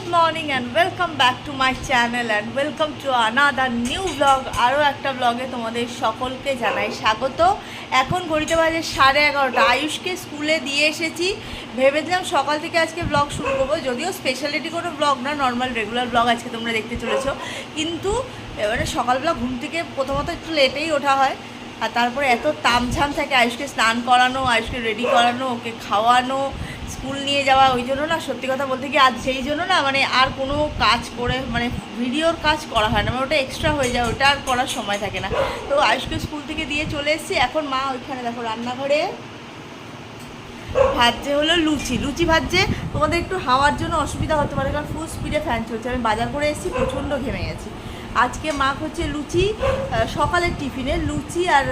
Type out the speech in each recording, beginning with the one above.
Good morning and welcome back to my channel and welcome to another new blog আরও একটা ব্লগে তোমাদের সকলকে জানাই স্বাগত। এখন ঘড়িতে বাজে সাড়ে এগারোটা। আয়ুষকে স্কুলে দিয়ে এসেছি। ভেবেছিলাম সকাল থেকে আজকে ব্লগ শুরু করব। যদিও স্পেশালিটি কোনো ব্লগ না নর্মাল রেগুলার ব্লগ আজকে তোমরা দেখতে চলেছো। কিন্তু এবারে সকালবেলা ঘুম থেকে প্রথমত একটু লেটেই ওঠা হয়। আর তারপরে এত তামঝাম থাকে আয়ুষকে স্নান করানো, আয়ুষকে রেডি করানো, ওকে খাওয়ানো স্কুল নিয়ে যাওয়া ওই জন্য না, সত্যি কথা বলতে কি আজ সেই জন্য না মানে আর কোনো কাজ করে মানে ভিডিওর কাজ করা হয় না মানে ওটা এক্সট্রা হয়ে যায়, ওটা আর করার সময় থাকে না। তো আয়ুষকে স্কুল থেকে দিয়ে চলে এসেছি, এখন মা ওইখানে দেখো রান্নাঘরে ভাজছে হলো লুচি। লুচি ভাজছে, তোমাদের একটু হাওয়ার জন্য অসুবিধা হতে পারে, কারণ ফুল স্পিডে ফ্যান চলছে। আমি বাজার করে এসেছি, প্রচণ্ড ঘেমে গেছি। আজকে মা হচ্ছে লুচি সকালের টিফিনে লুচি আর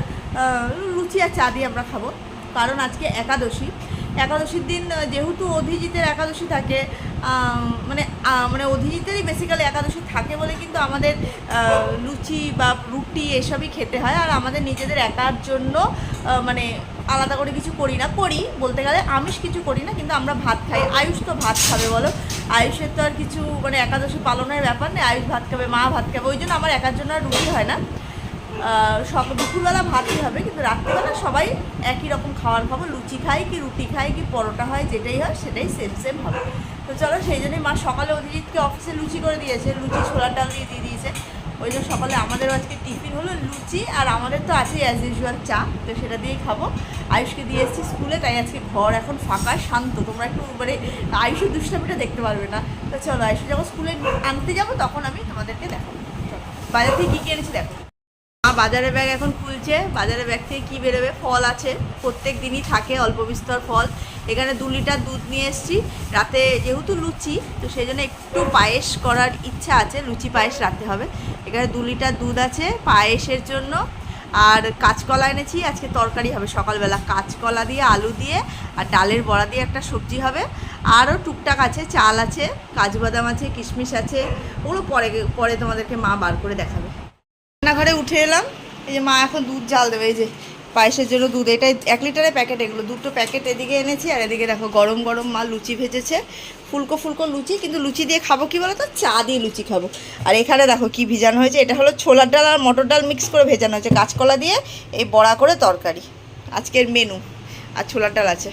লুচি আর চা দিয়ে আমরা খাব, কারণ আজকে একাদশী। একাদশীর দিন যেহেতু অধিজিতের একাদশী থাকে মানে মানে অধিজিতেরই বেসিক্যালি একাদশী থাকে বলে কিন্তু আমাদের লুচি বা রুটি এসবই খেতে হয়। আর আমাদের নিজেদের একার জন্য মানে আলাদা করে কিছু করি না। করি, বলতে গেলে আমিষ কিছু করি না, কিন্তু আমরা ভাত খাই। আয়ুষ তো ভাত খাবে বলো। আয়ুষের তো আর কিছু মানে একাদশী পালনের ব্যাপার নেই। আয়ুষ ভাত খাবে, মা ভাত খাবে, ওই জন্য আমার একার জন্য আর রুটি হয় না। সকাল দুপুরবেলা ভাতই হবে, কিন্তু রাত্রিবেলা সবাই একই রকম খাবার খাব। লুচি খাই কি রুটি খাই কি পরোটা হয়, যেটাই হয় সেটাই সেম সেম হবে। তো চলো সেই জন্যই মা সকালে অভিজিৎকে অফিসে লুচি করে দিয়েছে, লুচি ছোলার ডাল দিয়ে দিয়ে দিয়েছে। ওই জন্য সকালে আমাদের আজকে টিফিন হলো লুচি, আর আমাদের তো আছেই অ্যাজ ইউজুয়াল চা, তো সেটা দিয়েই খাব। আয়ুষকে দিয়ে এসেছি স্কুলে, তাই আজকে ঘর এখন ফাঁকা, শান্ত। তোমরা একটু মানে আয়ুষের দুষ্টামিটা দেখতে পারবে না। তো চলো আয়ুষ, যখন স্কুলে আনতে যাব, তখন আমি তোমাদেরকে দেখাবো। বাজার থেকে কী কী এনেছি দেখো। বাজারে ব্যাগ এখন খুলছে। বাজারে ব্যাগ থেকে কী বেরোবে? ফল আছে। প্রত্যেক দিনই থাকে অল্প বিস্তর ফল। এখানে দু লিটার দুধ নিয়ে এসেছি। রাতে যেহেতু লুচি, তো সেই জন্য একটু পায়েস করার ইচ্ছা আছে। লুচি, পায়েস রাখতে হবে। এখানে দু লিটার দুধ আছে পায়েসের জন্য। আর কাঁচকলা এনেছি। আজকে তরকারি হবে সকালবেলা। কাঁচকলা দিয়ে, আলু দিয়ে আর ডালের বড়া দিয়ে একটা সবজি হবে। আরও টুকটাক আছে, চাল আছে, কাজু বাদাম আছে, কিশমিশ আছে। ওগুলো পরে পরে তোমাদেরকে মা বার করে দেখাবে। রান্নাঘরে উঠে এলাম। এই যে মা এখন দুধ জাল দেবে, এই যে পায়েসের জন্য দুধ। এটাই এক লিটারের প্যাকেট এগুলো, দুটো প্যাকেট এদিকে এনেছি আর এদিকে দেখো গরম গরম মা লুচি ভেজেছে। ফুলকো ফুলকো লুচি, কিন্তু লুচি দিয়ে খাব কি বলো তো চা দিয়ে লুচি খাব। আর এখানে দেখো কি ভিজানো হয়েছে, এটা হলো ছোলার ডাল আর মটর ডাল মিক্স করে ভেজানো হয়েছে। কাঁচকলা দিয়ে এই বড়া করে তরকারি। আজকের মেনু আর ছোলার ডাল আছে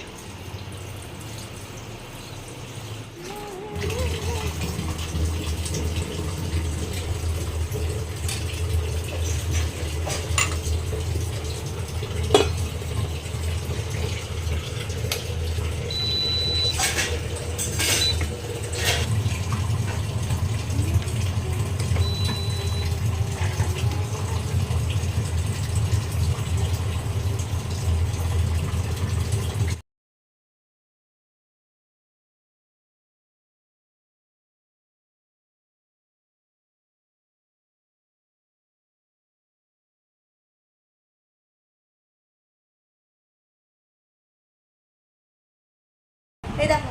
এই দেখো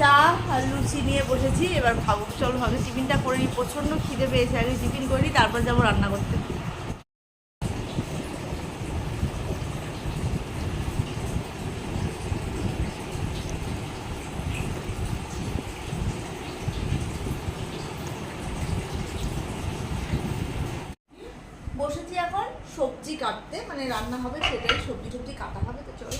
চা আর লুচি নিয়ে বসেছি, এবার খাব। চলো ভাবে টিফিনটা করে নিই। প্রচণ্ড খিদে পেয়েছে, আগে টিফিন করে তারপর যাব রান্না করতে। বসেছি এখন সবজি কাটতে মানে রান্না হবে সেটাই সবজি টবজি কাটা হবে, তো চলো।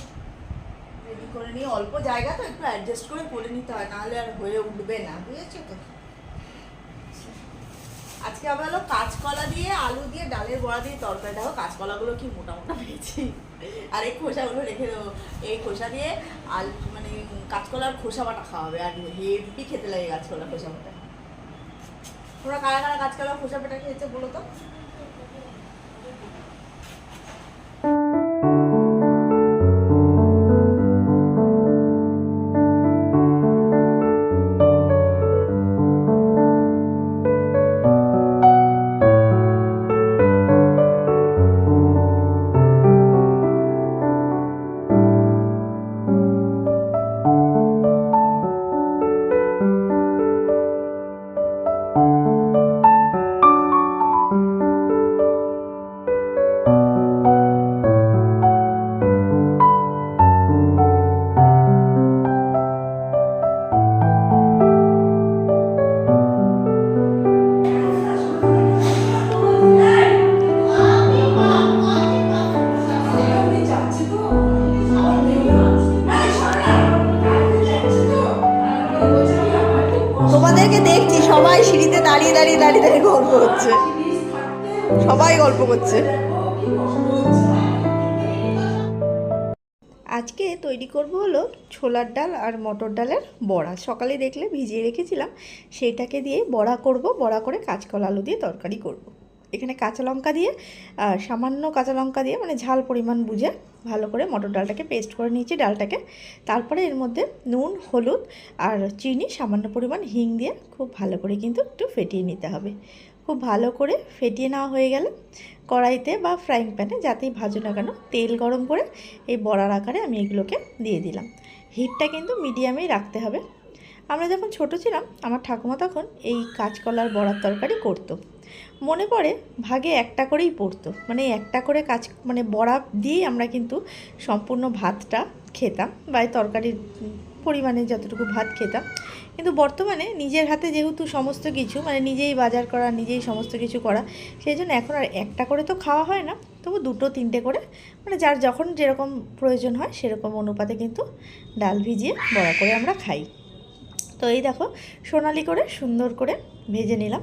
রেডি করে নিয়ে অল্প জায়গা তো একটু অ্যাডজাস্ট করে করে নিতে হয়, নাহলে আর হয়ে উঠবে না, বুঝেছ তো? আজকে আবার হলো কাঁচকলা দিয়ে আলু দিয়ে ডালের বড়া দিয়ে তরকারি। দেখো কাঁচকলাগুলো কি মোটা মোটা পেয়েছি। আর এই খোসাগুলো রেখে দেবো। এই খোসা দিয়ে আলু মানে কাঁচকলার খোসা বাটা খাওয়া হবে আর হেভি খেতে লাগে কাঁচকলা খোসা বাটা। তোমরা কারা কারা কাঁচকলা খোসা বাটা খেয়েছে বলো তো? করছে আজকে তৈরি করব হলো ছোলার ডাল আর মটর ডালের বড়া। সকালে দেখলে ভিজিয়ে রেখেছিলাম, সেইটাকে দিয়ে বড়া করব, বড়া করে কাঁচকলা আলু দিয়ে তরকারি করব। এখানে কাঁচা লঙ্কা দিয়ে আর সামান্য কাঁচা লঙ্কা দিয়ে মানে ঝাল পরিমাণ বুঝে ভালো করে মটর ডালটাকে পেস্ট করে নিয়েছি ডালটাকে। তারপরে এর মধ্যে নুন, হলুদ আর চিনি, সামান্য পরিমাণ হিং দিয়ে খুব ভালো করে কিন্তু একটু ফেটিয়ে নিতে হবে। খুব ভালো করে ফেটিয়ে নেওয়া হয়ে গেলে কড়াইতে বা ফ্রাইং প্যানে যাতেই ভাজো না কেন, তেল গরম করে এই বড়ার আকারে আমি এগুলোকে দিয়ে দিলাম। হিটটা কিন্তু মিডিয়ামেই রাখতে হবে। আমরা যখন ছোট ছিলাম, আমার ঠাকুমা তখন এই কাঁচকলার বড়ার তরকারি করতো। মনে পড়ে ভাগে একটা করেই পড়তো। মানে একটা করে কাজ মানে বড়া দিয়েই আমরা কিন্তু সম্পূর্ণ ভাতটা খেতাম বা তরকারির পরিমাণে যতটুকু ভাত খেতাম। কিন্তু বর্তমানে নিজের হাতে যেহেতু সমস্ত কিছু মানে নিজেই বাজার করা, নিজেই সমস্ত কিছু করা, সেই জন্য এখন আর একটা করে তো খাওয়া হয় না। তবু দুটো, তিনটে করে মানে যার যখন যেরকম প্রয়োজন হয় সেরকম অনুপাতে কিন্তু ডাল ভিজিয়ে বড়া করে আমরা খাই। তো এই দেখো, সোনালি করে, সুন্দর করে ভেজে নিলাম।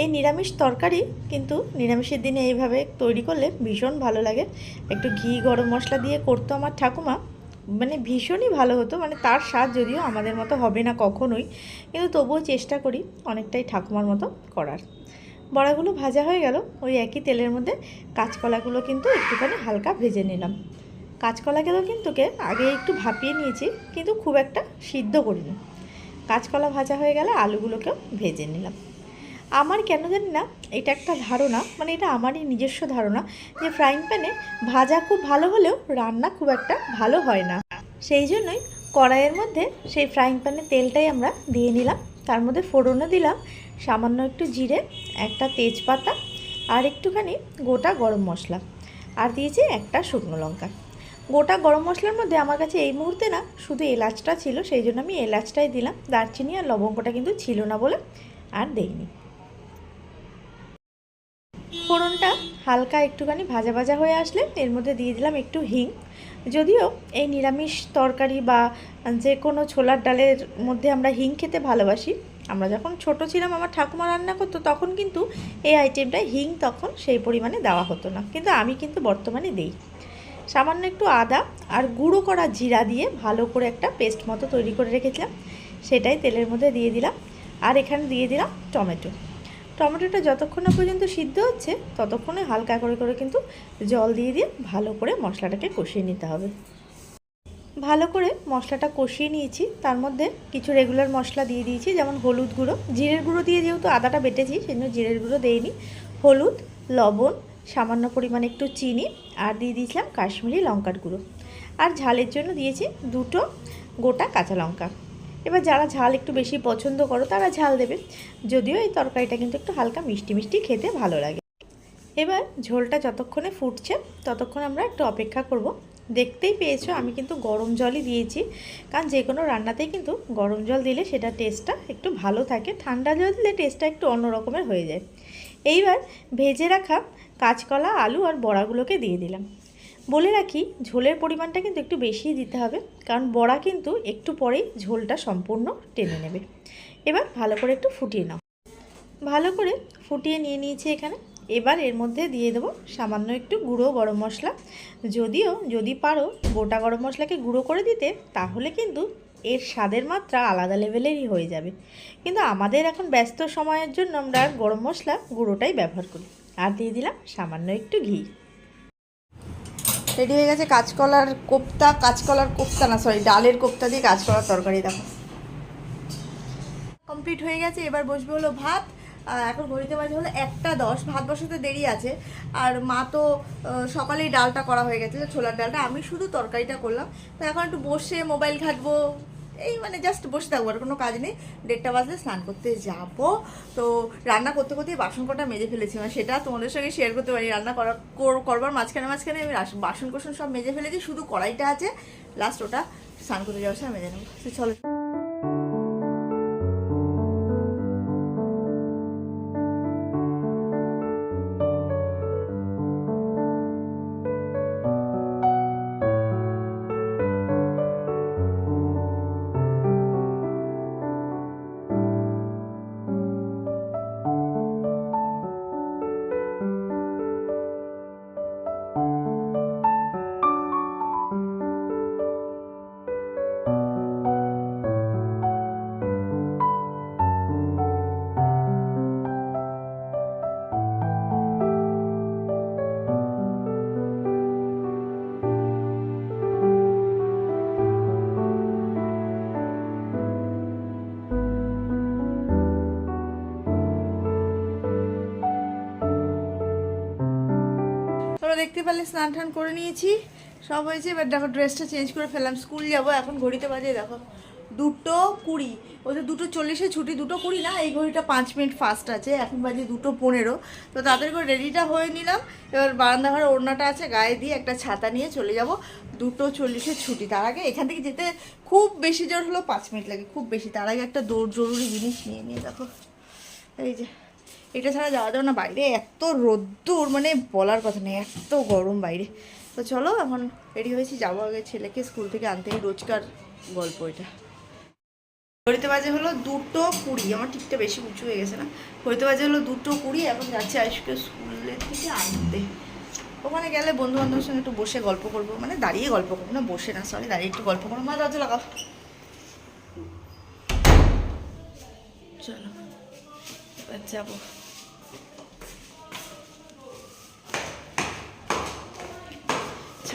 এই নিরামিষ তরকারি কিন্তু নিরামিষের দিনে এইভাবে তৈরি করলে ভীষণ ভালো লাগে। একটু ঘি, গরম মশলা দিয়ে করতো আমার ঠাকুমা। মানে ভীষণই ভালো হতো মানে তার স্বাদ যদিও আমাদের মতো হবে না কখনোই, কিন্তু তবুও চেষ্টা করি অনেকটাই ঠাকুমার মতো করার। বড়াগুলো ভাজা হয়ে গেল, ওই একই তেলের মধ্যে কাঁচকলাগুলো কিন্তু একটুখানি হালকা ভেজে নিলাম। কাঁচকলাগুলো কিন্তু আগে একটু ভাপিয়ে নিয়েছি, কিন্তু খুব একটা সিদ্ধ করিনি। কাঁচকলা ভাজা হয়ে গেলে আলুগুলোকেও ভেজে নিলাম। আমার কেন জানি না, এটা একটা ধারণা মানে এটা আমারই নিজস্ব ধারণা যে ফ্রাইং প্যানে ভাজা খুব ভালো হলেও রান্না খুব একটা ভালো হয় না। সেই জন্যই কড়াইয়ের মধ্যে সেই ফ্রাইং প্যানে তেলটাই আমরা দিয়ে নিলাম। তার মধ্যে ফোড়নও দিলাম, সামান্য একটু জিরে, একটা তেজপাতা আর একটুখানি গোটা গরম মশলা। আর দিয়েছি একটা শুকনো লঙ্কা। গোটা গরম মশলার মধ্যে আমার কাছে এই মুহূর্তে না শুধু এলাচটা ছিল, সেই জন্য আমি এলাচটাই দিলাম। দারচিনি আর লবঙ্গটা কিন্তু ছিল না বলে আর দেইনি। ফোড়নটা হালকা একটুখানি ভাজা ভাজা হয়ে আসলে এর মধ্যে দিয়ে দিলাম একটু হিং। যদিও এই নিরামিষ তরকারি বা যে কোনো ছোলার ডালের মধ্যে আমরা হিং খেতে ভালোবাসি, আমরা যখন ছোট ছিলাম, আমার ঠাকুমা রান্না করতো, তখন কিন্তু এই আইটেমটায় হিং তখন সেই পরিমাণে দেওয়া হতো না। কিন্তু আমি কিন্তু বর্তমানে দেই। সামান্য একটু আদা আর গুঁড়ো করা জিরা দিয়ে ভালো করে একটা পেস্ট মতো তৈরি করে রেখেছিলাম, সেটাই তেলের মধ্যে দিয়ে দিলাম। আর এখানে দিয়ে দিলাম টমেটো। টমেটোটা যতক্ষণ না পর্যন্ত সিদ্ধ হচ্ছে, ততক্ষণে হালকা করে করে কিন্তু জল দিয়ে দিয়ে ভালো করে মশলাটাকে কষিয়ে নিতে হবে। ভালো করে মশলাটা কষিয়ে নিয়েছি। তার মধ্যে কিছু রেগুলার মশলা দিয়ে দিয়েছি, যেমন হলুদ গুঁড়ো। জিরের গুঁড়ো দিয়ে যেহেতু আদাটা বেটেছি সেই জন্য জিরের গুঁড়ো দেইনি। হলুদ, লবণ, সামান্য পরিমাণে একটু চিনি, আর দিয়ে দিয়েছিলাম কাশ্মীরি লঙ্কার গুঁড়ো। আর ঝালের জন্য দিয়েছি দুটো গোটা কাঁচা লঙ্কা। এবার যারা ঝাল একটু বেশি পছন্দ করো, তারা ঝাল দেবে। যদিও এই তরকারিটা কিন্তু একটু হালকা মিষ্টি মিষ্টি খেতে ভালো লাগে। এবার ঝোলটা যতক্ষণে ফুটছে, ততক্ষণ আমরা একটু অপেক্ষা করব। দেখতেই পেয়েছ, আমি কিন্তু গরম জলই দিয়েছি। কারণ যে কোনো রান্নাতেই কিন্তু গরম জল দিলে সেটা টেস্টটা একটু ভালো থাকে। ঠান্ডা জল দিলে টেস্টটা একটু অন্য রকমের হয়ে যায়। এইবার ভেজে রাখা কাঁচকলা, আলু আর বড়াগুলোকে দিয়ে দিলাম। বলে রাখি, ঝোলের পরিমাণটা কিন্তু একটু বেশিই দিতে হবে, কারণ বড়া কিন্তু একটু পরেই ঝোলটা সম্পূর্ণ টেনে নেবে। এবার ভালো করে একটু ফুটিয়ে নাও। ভালো করে ফুটিয়ে নিয়ে নিয়েছি এখানে। এবার এর মধ্যে দিয়ে দেবো সামান্য একটু গুঁড়ো গরম মশলা। যদিও, যদি পারো গোটা গরম মশলাকে গুঁড়ো করে দিতে, তাহলে কিন্তু এর স্বাদের মাত্রা আলাদা লেভেলেরই হয়ে যাবে। কিন্তু আমাদের এখন ব্যস্ত সময়ের জন্য আমরা গরম মশলা গুঁড়োটাই ব্যবহার করি। আর দিয়ে দিলাম সামান্য একটু ঘি। রেডি হয়ে গেছে কাঁচকলার কোপ্তা কাঁচকলার কোপ্তা না সরি ডালের কোপ্তা দিয়ে কাঁচকলার তরকারি, দেখো। কমপ্লিট হয়ে গেছে, এবার বসবে হলো ভাত এখন ঘড়িতে বাজে হলো একটা দশ, ভাত বসাতে দেরি আছে। আর মা তো সকালেই ডালটা করা হয়ে গেছে, ছোলার ডালটা, আমি শুধু তরকারিটা করলাম। তো এখন একটু বসে মোবাইল ঘাটবো। এই মানে জাস্ট বসে থাকব, আর কোনো কাজ নেই। দেড়টা বাজলে স্নান করতে যাব। তো রান্না করতে করতে বাসন কটা মেজে ফেলেছি। মানে সেটা তোমাদের সঙ্গে শেয়ার করতে পারি, রান্না করা, কর- করবার মাঝখানে মাঝখানে আমি বাসন কোসন সব মেজে ফেলেছি, শুধু কড়াইটা আছে। লাস্ট ওটা স্নান করতে যাওয়ার সময় মেজে নেব। চলো। দেখতে পারলে স্নান টান করে নিয়েছি। সব হয়েছে, এবার দেখো ড্রেসটা চেঞ্জ করে ফেললাম। স্কুল যাব, এখন ঘড়িতে বাজে, দেখো। দুটো কুড়ি ওদের দুটো চল্লিশে ছুটি, দুটো কুড়ি না, এই ঘড়িটা পাঁচ মিনিট ফাস্ট আছে, এখন বাজে দুটো পনেরো। তো তাড়াতাড়ি করে রেডিটা হয়ে নিলাম। এবার বারান্দা ঘরে ওড়নাটা আছে, গায়ে দিয়ে একটা ছাতা নিয়ে চলে যাব। দুটো চল্লিশে ছুটি, তার আগে এখান থেকে যেতে খুব বেশি জোর হলো পাঁচ মিনিট লাগে, খুব বেশি। তার আগে একটা দৌড় জরুরি জিনিস নিয়ে নিয়ে দেখো। এই যে। এটা ছাড়া যাওয়া যাবে না বাইরে। এত রোদ্দুর মানে বলার কথা নেই, এত গরম বাইরে। তো চলো, এখন রেডি হয়েছি, যাব আগে ছেলেকে স্কুল থেকে আনতে। রোজকার গল্প এটা। ঘড়িতে বাজে হলো দুটো কুড়ি। আমার ঠিকটা বেশি উঁচু হয়ে গেছে না। হরিতে বাজে হলো দুটো কুড়ি, এখন যাচ্ছে আয়ুষকে স্কুলের থেকে আনতে। ওখানে গেলে বন্ধু বান্ধবের সঙ্গে একটু বসে গল্প করব। মানে দাঁড়িয়ে গল্প করব, না বসে না সরি দাঁড়িয়ে একটু গল্প করব। মা, দরজা লাগাও। চলো যাব।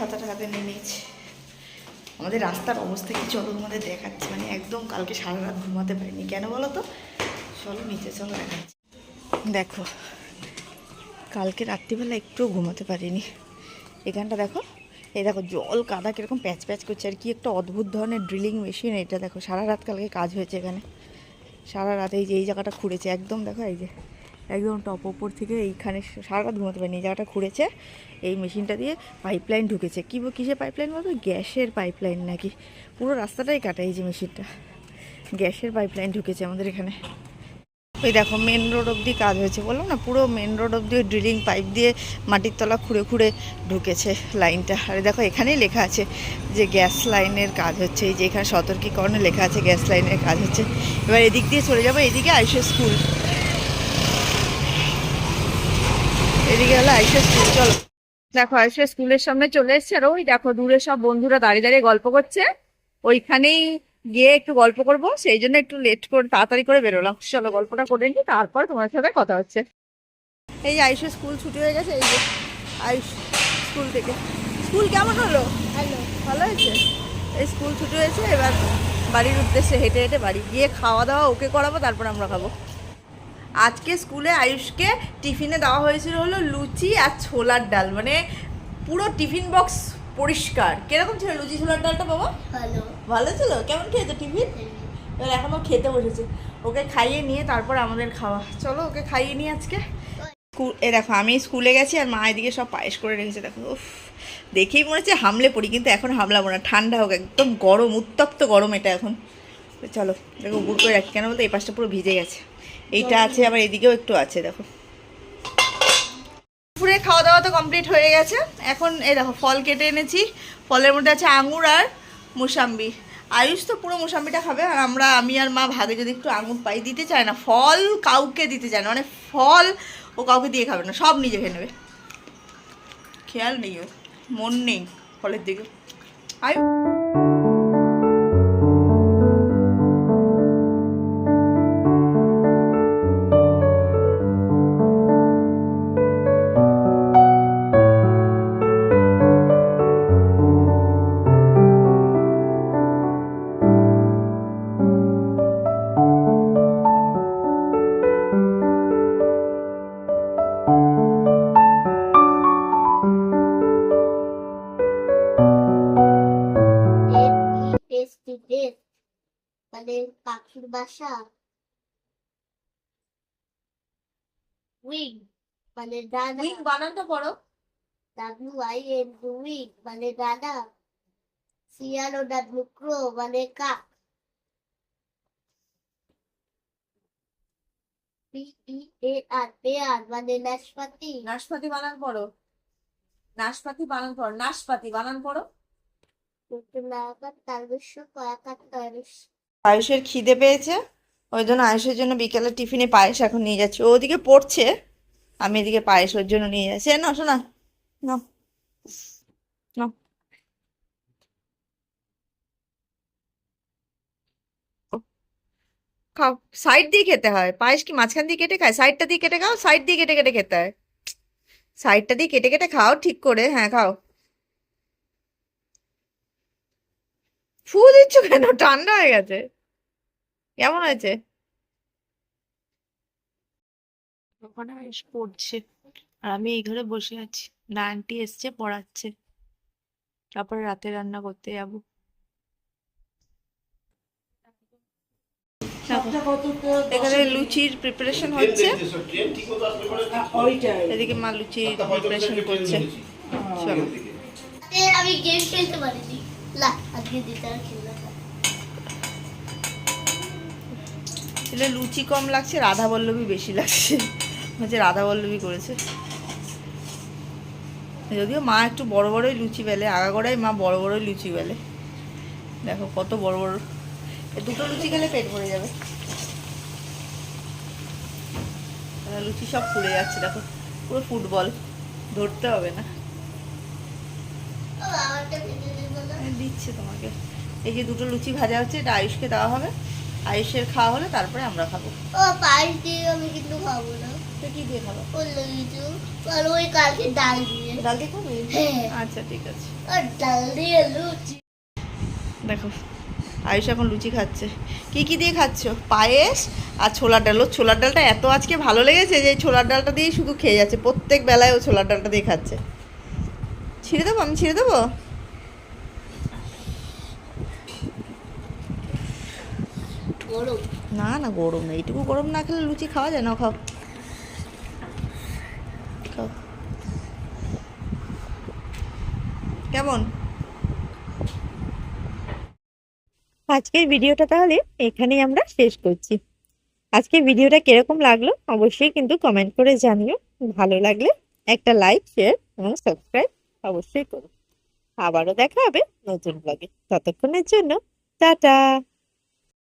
ছাতাটা হাতে নিয়েছি আমাদের রাস্তার অবস্থা কি চলো তোমাদের দেখাচ্ছি। মানে একদম কালকে সারা রাত ঘুমাতে পারিনি। কেন বলো তো? চলো নিচে, চলো দেখাচ্ছি। দেখো, কালকে রাত্রিবেলা একটুও ঘুমাতে পারিনি। এখানটা দেখো, এই দেখো জল কাদা কীরকম প্যাচ প্যাচ করছে। আর কি একটা অদ্ভুত ধরনের ড্রিলিং মেশিন এটা দেখো। সারা রাত কালকে কাজ হয়েছে এখানে। সারা রাত এই যে, এই জায়গাটা খুঁড়েছে। একদম দেখো এই যে একদম টপ ওপর থেকে এইখানে সারা রাত ঘুমাতে পারিনি। জায়গাটা খুঁড়েছে এই মেশিনটা দিয়ে পাইপলাইন ঢুকেছে। কী কিসের পাইপলাইন বলতো? গ্যাসের পাইপলাইন নাকি? পুরো রাস্তাটাই কাটা এই যে মেশিনটা। গ্যাসের পাইপলাইন ঢুকেছে আমাদের এখানে। ওই দেখো মেন রোড অবধি কাজ হয়েছে। বললাম না, পুরো মেন রোড অবধি ড্রিলিং পাইপ দিয়ে মাটির তলা খুঁড়ে খুঁড়ে ঢুকেছে লাইনটা আর দেখো, এখানেই লেখা আছে যে গ্যাস লাইনের কাজ হচ্ছে। এই যে এখানে সতর্কীকরণে লেখা আছে গ্যাস লাইনের কাজ হচ্ছে। এবার এদিক দিয়ে চলে যাব, এদিকে আইসো স্কুল এদিকে হলো আইসো স্কুল চলো। দেখো আইসো স্কুলের সামনে চলে এসছে আর ওই দেখো দূরে সব বন্ধুরা দাঁড়িয়ে দাঁড়িয়ে গল্প করছে। ওইখানেই গিয়ে একটু গল্প করব সেই জন্য একটু লেট করে তাড়াতাড়ি করে বেরোলাম। চলো গল্পটা করে নিই তারপর তোমার সাথে কথা হচ্ছে। এই যে স্কুল ছুটি হয়ে গেছে এই যে আয়ুষ স্কুল থেকে। স্কুল কেমন হলো? ভালো হয়েছে? এই স্কুল ছুটি হয়েছে এবার বাড়ির উদ্দেশ্যে হেঁটে হেঁটে বাড়ি গিয়ে খাওয়া দাওয়া ওকে করাবো তারপর আমরা খাব। আজকে স্কুলে আয়ুষকে টিফিনে দেওয়া হয়েছিল হলো লুচি আর ছোলার ডাল। মানে পুরো টিফিন বক্স পরিষ্কার। কীরকম ছিল লুচি ছোলার ডালটা বাবা? ভালো। ভালো ছিল? কেমন খেয়েছো টিফিন? এবার এখনও খেতে বসেছে। ওকে খাইয়ে নিয়ে তারপর আমাদের খাওয়া। চলো ওকে খাইয়ে নিয়ে আজকে। স্কুল এ দেখো আমি স্কুলে গেছি আর মা এদিকে সব পায়েস করে রেখেছে। দেখো উফ দেখেই মনে হচ্ছে হামলে পড়ি কিন্তু এখন হামলাবো না। ঠান্ডা হোক একদম গরম উত্তপ্ত গরম এটা এখন। চলো দেখো গুড় করে রাখি। কেন বলতো এই পাশটা পুরো ভিজে গেছে। এইটা আছে, আবার এদিকেও একটু আছে, দেখো। দুপুরে খাওয়া দাওয়া তো কমপ্লিট হয়ে গেছে। এখন এই দেখো, ফল কেটে এনেছি। ফলের মধ্যে আছে আঙুর আর মুসাম্বি। আয়ুষ তো পুরো মুসাম্বিটা খাবে, আর আমরা, আমি আর মা ভাগে যদি একটু আঙুর পাই, দিতে চায় না। ফল কাউকে দিতে চায় না মানে ফল ও কাউকে দিয়ে খাবে না, সব নিজে খেয়ে নেবে। খেয়াল নেই ও মন নেই ফলের দিকে। আয়ু বাসা উইং মানে ডানা উইং বানানটা পড়ো ডাব্লিউ আই এন উইং মানে ডানা শিয়াল ও ডাব্লিউ ক্রো মানে কাক। আর পেয়ার মানে নাশপাতি। নাশপাতি বানান পড়ো। নাশপাতি বানান পড়ো। নাশপাতি বানান পড়ো। নাগাদ তালবেশ্য কয়াকার তয়রেশ আয়ুষের খিদে পেয়েছে, ওই জন্য আয়ুষের জন্য বিকেলে টিফিনে পায়েস এখন নিয়ে যাচ্ছি। ওদিকে পড়ছে, আমি এদিকে পায়েস ওর জন্য নিয়ে যাচ্ছি। না শোনা না না খাও, সাইড দিয়ে খেতে হয়। পায়েস কি মাঝখান দিয়ে কেটে খায়? সাইডটা দিয়ে কেটে খাও, সাইড দিয়ে কেটে কেটে খেতে হয়। সাইডটা দিয়ে কেটে কেটে খাও, ঠিক করে হ্যাঁ খাও। ফু দিচ্ছ কেন? ঠান্ডা হয়ে গেছে। কেমন হয়েছে? ওখানে আয়ুষ পড়ছে। আর আমি এই ঘরে বসে আছি। না আন্টি এসছে পড়াচ্ছে। তারপরে রাতে রান্না করতে যাব। এখানে লুচির প্রিপারেশন হচ্ছে। এদিকে মা লুচির প্রিপারেশন করছে। চলো। আমি গেম খেলতে পারিনি। এলে লুচি কম লাগছে, রাধা বল্লভী বেশি লাগছে। হচ্ছে রাধা বল্লভী করেছে। যদিও মা একটু বড় বড়ই লুচি বেলে, আগাগোড়াই মা বড় বড়ই লুচি বেলে। দেখো কত বড় বড়। দুটো লুচি খেলে পেট ভরে যাবে। লুচি সব ফুলে যাচ্ছে, দেখো। পুরো ফুটবল, ধরতে হবে না ও, আমারটা ভেঙে দিল না। আমি দিচ্ছে তোমাকে। এই যে দুটো লুচি ভাজা হচ্ছে এটা আয়ুষকে দেওয়া হবে। আয়ুষের খাওয়া হলে তারপরে আমরা খাব। ও পায়েস দিয়ে আমি কিন্তু খাব না। তো কি দিয়ে খাব? ও লিচু। আর ওই কালকে ডাল দিয়ে। ডাল দিয়ে খাবি? হ্যাঁ। আচ্ছা ঠিক আছে। আর ডাল দিয়ে লুচি। দেখো আয়ুষ এখন লুচি খাচ্ছে। কি কি দিয়ে খাচ্ছ? পায়েস আর ছোলার ডাল। ও ছোলার ডালটা এত আজকে ভালো লেগেছে যে ছোলার ডালটা দিয়েই শুধু খেয়ে যাচ্ছে। প্রত্যেক বেলায় ও ছোলার ডালটা দিয়ে খাচ্ছে। ছিঁড়ে দেবো আমি? ছিঁড়ে দেবো? না না, গরম না এইটুকু গরম না খেলে লুচি খাওয়া যায়? না, খাও। খাও। কেমন? আজকের ভিডিওটা তাহলে এখানেই আমরা শেষ করছি। আজকের ভিডিওটা কীরকম লাগল অবশ্যই কিন্তু কমেন্ট করে জানিও। ভালো লাগলে একটা লাইক শেয়ার এবং সাবস্ক্রাইব অবশ্যই করো। আবারও দেখা হবে নতুন ব্লগে ততক্ষণের জন্য, টাটা!